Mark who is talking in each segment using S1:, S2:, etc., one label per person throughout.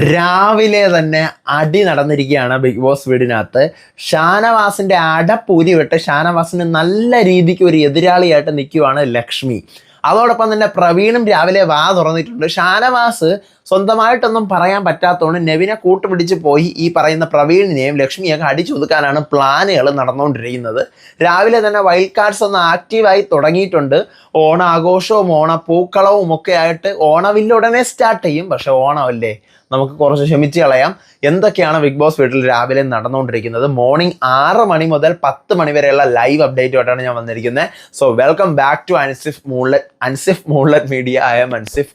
S1: രാവിലെ തന്നെ അടി നടന്നിരിക്കുകയാണ് ബിഗ് ബോസ് വീടിനകത്ത്. ഷാനവാസിന്റെ അടപ്പൂരി വിട്ട് ഷാനവാസിന് നല്ല രീതിക്ക് ഒരു എതിരാളിയായിട്ട് നിൽക്കുവാണ് ലക്ഷ്മി. അതോടൊപ്പം തന്നെ പ്രവീണും രാവിലെ വാ തുറന്നിട്ടുണ്ട്. ഷാനവാസ് സ്വന്തമായിട്ടൊന്നും പറയാൻ പറ്റാത്തതുകൊണ്ട് നെവിനെ കൂട്ടുപിടിച്ച് പോയി ഈ പറയുന്ന പ്രവീണിനെയും ലക്ഷ്മിയൊക്കെ അടിച്ചൊതുക്കാനാണ് പ്ലാനുകൾ നടന്നുകൊണ്ടിരിക്കുന്നത്. രാവിലെ തന്നെ വൈൽഡ് കാർഡ്സ് ഒന്ന് ആക്റ്റീവായി തുടങ്ങിയിട്ടുണ്ട്. ഓണാഘോഷവും ഓണപ്പൂക്കളവും ഒക്കെ ആയിട്ട് ഓണവില്ല ഉടനെ സ്റ്റാർട്ട് ചെയ്യും. പക്ഷേ ഓണമല്ലേ? നമുക്ക് കുറച്ച് ക്ഷമിച്ച് കളയാം. എന്തൊക്കെയാണ് ബിഗ് ബോസ് വീട്ടിൽ രാവിലെ നടന്നുകൊണ്ടിരിക്കുന്നത്? മോർണിംഗ് ആറ് മണി മുതൽ പത്ത് മണി വരെയുള്ള ലൈവ് അപ്ഡേറ്റുമായിട്ടാണ് ഞാൻ വന്നിരിക്കുന്നത്. So welcome back to Ansif Moonlet Ansif Moonlet media I am Ansif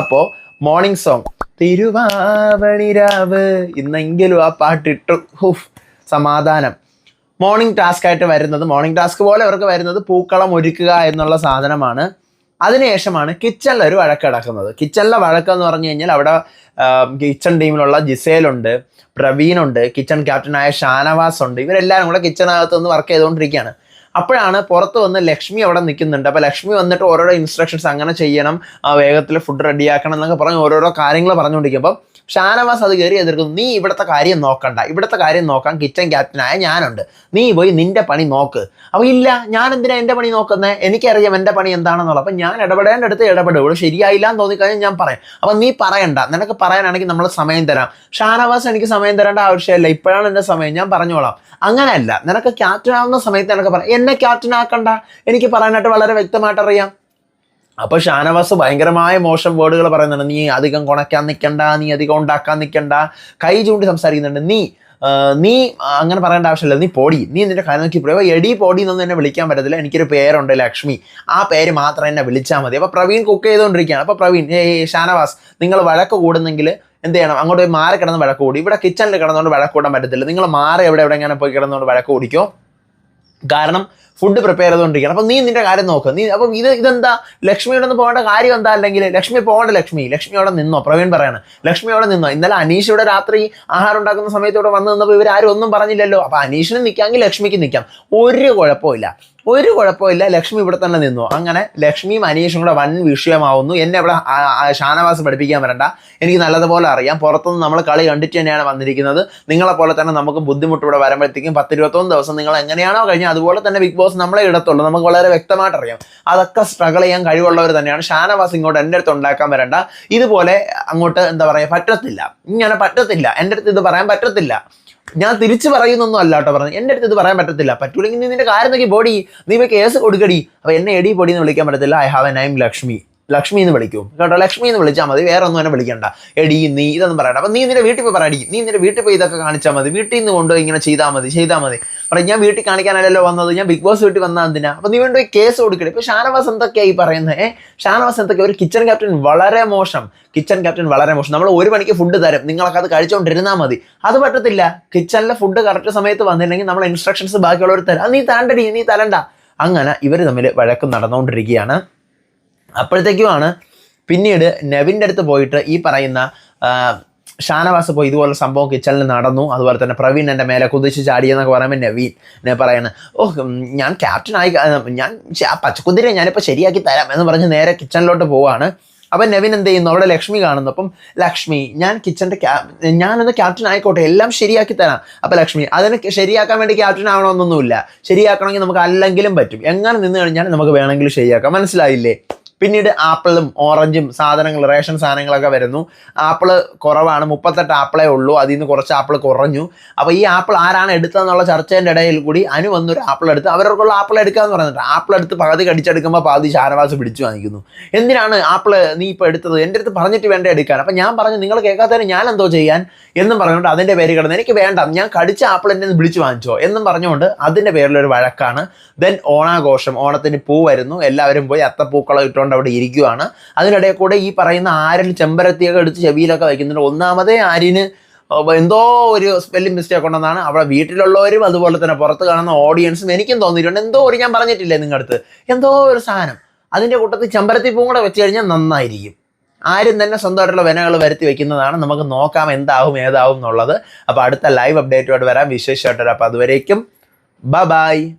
S1: അപ്പോൾ മോർണിംഗ് സോങ് തിരുവാവണിരാവ് ഇന്നെങ്കിലും ആ പാട്ടിട്ടു. ഹുഫ് സമാധാനം. മോർണിംഗ് ടാസ്ക് ആയിട്ട് വരുന്നത് മോർണിംഗ് ടാസ്ക് പോലെ അവർക്ക് വരുന്നത് പൂക്കളം ഒരുക്കുക എന്നുള്ള സാധനമാണ്. അതിനുശേഷമാണ് കിച്ചണിൽ ഒരു വഴക്ക് കിടക്കുന്നത്. കിച്ചണിലെ വഴക്ക് എന്ന് പറഞ്ഞു കഴിഞ്ഞാൽ അവിടെ കിച്ചൺ ടീമിലുള്ള ജിസേലുണ്ട് പ്രവീണുണ്ട് കിച്ചൺ ക്യാപ്റ്റനായ ഷാനവാസ് ഉണ്ട് ഇവരെല്ലാവരും കൂടെ കിച്ചണകത്ത് നിന്ന് വർക്ക് ചെയ്തുകൊണ്ടിരിക്കുകയാണ്. അപ്പോഴാണ് പുറത്ത് വന്ന് ലക്ഷ്മി അവിടെ നിൽക്കുന്നുണ്ട്. അപ്പോൾ ലക്ഷ്മി വന്നിട്ട് ഓരോരോ ഇൻസ്ട്രക്ഷൻസ് അങ്ങനെ ചെയ്യണം. വേഗത്തിൽ ഫുഡ് റെഡിയാക്കണം എന്നൊക്കെ പറഞ്ഞ് ഓരോരോ കാര്യങ്ങൾ പറഞ്ഞുകൊണ്ടിരിക്കും അപ്പം ഷാനവാസ് അത് കയറി എതിർക്കുന്നു. നീ ഇവിടുത്തെ കാര്യം നോക്കണ്ട. ഇവിടുത്തെ കാര്യം നോക്കാൻ കിച്ചൺ ക്യാപ്റ്റനായ ഞാനുണ്ട്. നീ പോയി നിന്റെ പണി നോക്ക്. അപ്പോൾ ഇല്ല ഞാൻ എന്തിനാ എന്റെ പണി നോക്കുന്നത് എനിക്കറിയാം എന്റെ പണി എന്താണെന്നുള്ളത്. അപ്പം ഞാൻ ഇടപെടേണ്ട അടുത്ത് ഇടപെടും. ഇവിടെ ശരിയായില്ല എന്ന് തോന്നിക്കഴിഞ്ഞാൽ ഞാൻ പറയാം. അപ്പം നീ പറയണ്ട. നിനക്ക് പറയാനാണെങ്കിൽ നമ്മൾ സമയം തരാം. ഷാനവാസ് എനിക്ക് സമയം തരേണ്ട ആവശ്യമില്ല. ഇപ്പോഴാണ് എന്റെ സമയം. ഞാൻ പറഞ്ഞോളാം. അങ്ങനെയല്ല. നിനക്ക് ക്യാപ്റ്റൻ ആവുന്ന സമയത്ത് നിനക്ക് പറയാം എന്നെ ക്യാപ്റ്റൻ ആക്കണ്ട. എനിക്ക് പറയാനായിട്ട് വളരെ വ്യക്തമായിട്ട് അറിയാം അപ്പൊ ഷാനവാസ് ഭയങ്കരമായ മോശം വേർഡുകൾ പറയുന്നുണ്ട്. നീ അധികം കുണയ്ക്കാൻ നിൽക്കണ്ട നീ അധികം ഉണ്ടാക്കാൻ നിൽക്കണ്ട കൈ ചൂണ്ടി സംസാരിക്കുന്നുണ്ട്. നീ നീ അങ്ങനെ പറയേണ്ട ആവശ്യമില്ല. നീ പോടി. നീ നിന്റെ കാര്യം നോക്കി പോയി. എടി പോടി എന്നൊന്നും എന്നെ വിളിക്കാൻ പറ്റത്തില്ല. എനിക്കൊരു പേരുണ്ട് ലക്ഷ്മി. ആ പേര് മാത്രം എന്നെ വിളിച്ചാൽ മതി. അപ്പോൾ പ്രവീൺ കുക്ക് ചെയ്തുകൊണ്ടിരിക്കുകയാണ് അപ്പോൾ പ്രവീൺ ഷാനവാസ് നിങ്ങൾ വഴക്ക് കൂടുന്നെങ്കിൽ എന്ത് ചെയ്യണം? അങ്ങോട്ട് മാറി കിടന്ന് വഴക്ക് കൂടി. ഇവിടെ കിച്ചണിൽ കിടന്നുകൊണ്ട് വഴക്ക് കൂടാൻ പറ്റത്തില്ല. നിങ്ങൾ മാറി എവിടെ എവിടെ ഇങ്ങനെ പോയി കിടന്നുകൊണ്ട് വഴക്ക് കൂടിക്കോ. കാരണം ഫുഡ് പ്രിപ്പയർ ചെയ്തുകൊണ്ടിരിക്കണം അപ്പം നീ നിന്റെ കാര്യം നോക്ക്. നീ അപ്പം ഇത് ഇതെന്താ? ലക്ഷ്മിയോടൊന്ന് പോകേണ്ട കാര്യം എന്താ? അല്ലെങ്കിൽ ലക്ഷ്മി പോകേണ്ട ലക്ഷ്മി? ലക്ഷ്മി അവിടെ നിന്നോ? പ്രവീൺ പറയാണ്. അവിടെ നിന്നോ? ഇന്നലെ അനീഷ് ഇവിടെ രാത്രി ആഹാരം ഉണ്ടാക്കുന്ന സമയത്ത് ഇവിടെ വന്ന് നിന്നപ്പോൾ ഇവരാരും ഒന്നും പറഞ്ഞില്ലല്ലോ. അപ്പം അനീഷിന് നിൽക്കാമെങ്കിൽ ലക്ഷ്മിക്ക് നിൽക്കാം ഒരു കുഴപ്പമില്ല. ഒരു കുഴപ്പമില്ല. ലക്ഷ്മി ഇവിടെ തന്നെ നിന്നു. അങ്ങനെ ലക്ഷ്മിയും അനീഷും കൂടെ വൻ വിഷയമാവുന്നു. എന്നെ ഇവിടെ ഷാനവാസ് പഠിപ്പിക്കാൻ വരണ്ട. എനിക്ക് നല്ലതുപോലെ അറിയാം. പുറത്തുനിന്ന് നമ്മൾ കളി കണ്ടിട്ട് തന്നെയാണ് വന്നിരിക്കുന്നത്. നിങ്ങളെപ്പോലെ തന്നെ നമുക്ക് ബുദ്ധിമുട്ട് ഇവിടെ വരുമ്പോഴത്തേക്കും പത്തിരുപത്തൊന്ന് ദിവസം നിങ്ങൾ എങ്ങനെയാണോ കഴിഞ്ഞാൽ അതുപോലെ തന്നെ ബിഗ് ബോസ് നമ്മളെ ഇടത്തുള്ളൂ. നമുക്ക് വളരെ വ്യക്തമായിട്ട് അറിയാം അതൊക്കെ സ്ട്രഗിൾ ചെയ്യാൻ കഴിവുള്ളവർ തന്നെയാണ്. ഷാനവാസ് ഇങ്ങോട്ട് എന്റെ അടുത്ത് ഉണ്ടാക്കാൻ വരണ്ട. ഇതുപോലെ അങ്ങോട്ട് എന്താ പറയുക പറ്റത്തില്ല. ഇങ്ങനെ പറ്റത്തില്ല. എന്റെ അടുത്ത് ഇത് പറയാൻ പറ്റത്തില്ല. ഞാൻ തിരിച്ചു പറയുന്നൊന്നും അല്ല കേട്ടോ പറഞ്ഞു എന്റെ അടുത്ത് ഇത് പറയാൻ പറ്റത്തില്ല. പറ്റൂലെങ്കിൽ നിന്റെ കാര്യം നോക്കി ബോഡി നീ പോയി കേസ് കൊടുക്കടി. അപ്പോൾ എന്നെ എടി പൊടി എന്ന് വിളിക്കാൻ പറ്റത്തില്ല. I have a name Lakshmi Lakshmi എന്ന് വിളിക്കും. കേട്ടോ ലക്ഷ്മി എന്ന് വിളിച്ചാൽ മതി വേറെ ഒന്നും എന്നെ വിളിക്കണ്ട. എടി നീ ഇതൊന്നും പറയണ്ട. അപ്പൊ നീ നിന്റെ വീട്ടിൽ പോയി പറയടി നീ നിന്റെ വീട്ടിൽ പോയി ഇതൊക്കെ കാണിച്ചാൽ മതി. വീട്ടിൽ നിന്ന് കൊണ്ടുപോയി ഇങ്ങനെ ചെയ്താൽ മതി ചെയ്താൽ മതി. പറയും ഞാൻ വീട്ടിൽ കാണിക്കാനല്ലല്ലോ വന്നത് ഞാൻ ബിഗ് ബോസ് വീട്ടിൽ വന്നാൽ എന്തിനാ? അപ്പൊ നീ വേണ്ടി കേസ് കൊടുക്കണേ ഇപ്പൊ ഷാനവാസ് എന്തൊക്കെയായി പറയുന്നത് ഷാനവാസ് എന്തൊക്കെ ഒരു കിച്ചൺ ക്യാപ്റ്റൻ വളരെ മോശം. കിച്ചൺ ക്യാപ്റ്റൻ വളരെ മോശം. നമ്മൾ ഒരു മണിക്ക് ഫുഡ് തരും. നിങ്ങളൊക്കെ അത് കഴിച്ചുകൊണ്ടിരുന്നാൽ മതി. അത് പറ്റത്തില്ല. കിച്ചണിലെ ഫുഡ് കറക്റ്റ് സമയത്ത് വന്നില്ലെങ്കിൽ നമ്മൾ ഇൻസ്ട്രക്ഷൻസ് ബാക്കിയുള്ളവർ തരാം. നീ തരണ്ടടി നീ തരണ്ട. അങ്ങനെ ഇവർ തമ്മിൽ വഴക്ക് നടന്നുകൊണ്ടിരിക്കുകയാണ് അപ്പോഴത്തേക്കുമാണ് പിന്നീട് നെവിന്റെ അടുത്ത് പോയിട്ട് ഈ പറയുന്ന ഷാനവാസ് പോയി ഇതുപോലെ സംഭവം കിച്ചണിൽ നടന്നു. അതുപോലെ തന്നെ പ്രവീൺ എന്റെ മേലെ കുതിച്ച് ചാടിയെന്നൊക്കെ പറയുമ്പോൾ നവീൻ എന്നെ പറയണ ഓ ഞാൻ ക്യാപ്റ്റൻ ആയി ഞാൻ ആ പച്ചക്കുതിരെ ഞാനിപ്പോൾ ശരിയാക്കി തരാം എന്ന് പറഞ്ഞ് നേരെ കിച്ചണിലോട്ട് പോവാണ്. അപ്പം നവീൻ എന്ത് ചെയ്യുന്നു? അവിടെ ലക്ഷ്മി കാണുന്നു. അപ്പം ലക്ഷ്മി ഞാൻ കിച്ചന്റെ ക്യാ ഞാനൊന്ന് ക്യാപ്റ്റൻ ആയിക്കോട്ടെ എല്ലാം ശരിയാക്കി തരാം. അപ്പം ലക്ഷ്മി അതിന് ശരിയാക്കാൻ വേണ്ടി ക്യാപ്റ്റൻ ആവണമെന്നൊന്നുമില്ല. ശരിയാക്കണമെങ്കിൽ നമുക്ക് അല്ലെങ്കിലും പറ്റും. എങ്ങനെ നിന്ന് കഴിഞ്ഞാൽ നമുക്ക് വേണമെങ്കിൽ ശരിയാക്കാം. മനസ്സിലായില്ലേ? പിന്നീട് ആപ്പിളും ഓറഞ്ചും സാധനങ്ങൾ റേഷൻ സാധനങ്ങളൊക്കെ വരുന്നു. ആപ്പിൾ കുറവാണ് മുപ്പത്തെട്ട് ആപ്പിളേ ഉള്ളൂ. അതിൽ നിന്ന് കുറച്ച് ആപ്പിൾ കുറഞ്ഞു. അപ്പോൾ ഈ ആപ്പിൾ ആരാണ് എടുത്തതെന്നുള്ള ചർച്ചേന്റെ ഇടയിൽ കൂടി അനു വന്നൊരു ആപ്പിൾ എടുത്ത് അവർക്കുള്ള ആപ്പിൾ എടുക്കാന്ന് പറഞ്ഞിട്ട് ആപ്പിൾ എടുത്ത് പകുതി കടിച്ചെടുക്കുമ്പോൾ പകുതി ഷാനവാസ് പിടിച്ചു വാങ്ങിക്കുന്നു. എന്തിനാണ് ആപ്പിൾ നീ ഇപ്പോൾ എടുത്തത്? എന്റെ അടുത്ത് പറഞ്ഞിട്ട് വേണ്ട എടുക്കാൻ? അപ്പം ഞാൻ പറഞ്ഞു നിങ്ങൾ കേൾക്കാത്തതിന് ഞാൻ എന്തോ ചെയ്യാൻ? എന്നും പറഞ്ഞുകൊണ്ട് അതിന്റെ പേര് കിടന്ന് എനിക്ക് വേണ്ട ഞാൻ കടിച്ച ആപ്പിൾ എന്നെ വിളിച്ചു വാങ്ങിച്ചോ? എന്നും പറഞ്ഞുകൊണ്ട് അതിന്റെ പേരിലൊരു വഴക്കാണ്. ദെൻ ഓണാഘോഷം ഓണത്തിന് പൂ വരുന്നു. എല്ലാവരും പോയി അത്തപ്പൂക്കളം ഇട്ടുകൊണ്ട് അവിടെ ഇരിക്കുവാണ്. അതിനിടയിൽ കൂടെ ഈ പറയുന്ന ആരിൽ ചെമ്പരത്തിയൊക്കെ എടുത്ത് ചെവിയിലൊക്കെ വയ്ക്കുന്നുണ്ട്. ഒന്നാമതേ ആരിന് എന്തോ ഒരു സ്പെല്ലിംഗ് മിസ്റ്റേക്ക് ഉണ്ടെന്നാണ് അവിടെ വീട്ടിലുള്ളവരും അതുപോലെ തന്നെ പുറത്ത് കാണുന്ന ഓഡിയൻസും എനിക്കും തോന്നിയിട്ടുണ്ട്. എന്തോ ഒരു ഞാൻ പറഞ്ഞിട്ടില്ലേ നിങ്ങളുടെ അടുത്ത്? എന്തോ ഒരു സാധനം. അതിന്റെ കൂട്ടത്തിൽ ചെമ്പരത്തി പൂവും കൂടെ വെച്ച് കഴിഞ്ഞാൽ നന്നായിരിക്കും. ആരും തന്നെ സ്വന്തമായിട്ടുള്ള വിനകൾ വരുത്തി വെക്കുന്നതാണ്. നമുക്ക് നോക്കാം എന്താവും ഏതാവും എന്നുള്ളത്. അപ്പോൾ അടുത്ത ലൈവ് അപ്ഡേറ്റുമായിട്ട് വരാം. വിശേഷമായിട്ട് വരാം. അപ്പോൾ അതുവരേക്കും. ബ ബായ്